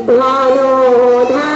वायो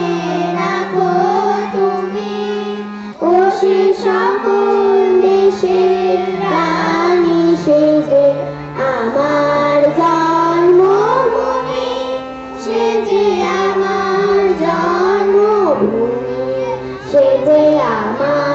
সে যে আমার জন্মভূমি সে আমার জন্মভূমি সে আমার